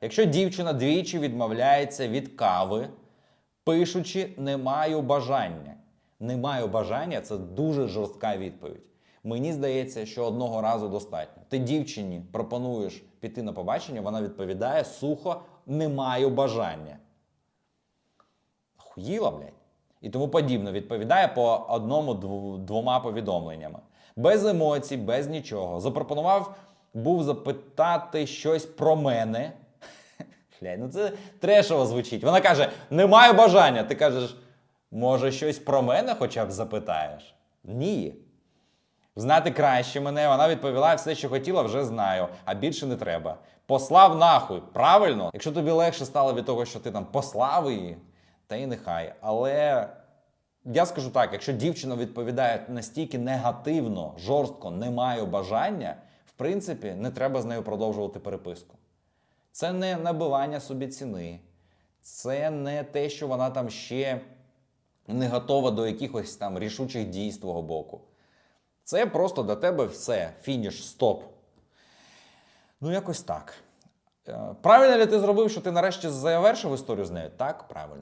Якщо дівчина двічі відмовляється від кави, пишучи не маю бажання. Не маю бажання це дуже жорстка відповідь. Мені здається, що одного разу достатньо. Ти дівчині пропонуєш піти на побачення, вона відповідає сухо не маю бажання. Хуїла, блядь. І тому подібно відповідає по одному двома повідомленнями. Без емоцій, без нічого. Запропонував був запитати щось про мене. Блядь, ну це трешово звучить. Вона каже: не маю бажання. Ти кажеш, може, щось про мене хоча б запитаєш? Ні. Знати краще мене, вона відповіла, все, що хотіла, вже знаю, а більше не треба. Послав нахуй, правильно? Якщо тобі легше стало від того, що ти там послав її, та й нехай. Але я скажу так: якщо дівчина відповідає настільки негативно, жорстко, не маю бажання, в принципі, не треба з нею продовжувати переписку. Це не набивання собі ціни, це не те, що вона там ще не готова до якихось там рішучих дій з твого боку. Це просто для тебе все, фініш, стоп. Ну, якось так. Е, Правильно ли ти зробив, що ти нарешті завершив історію з нею? Так, правильно.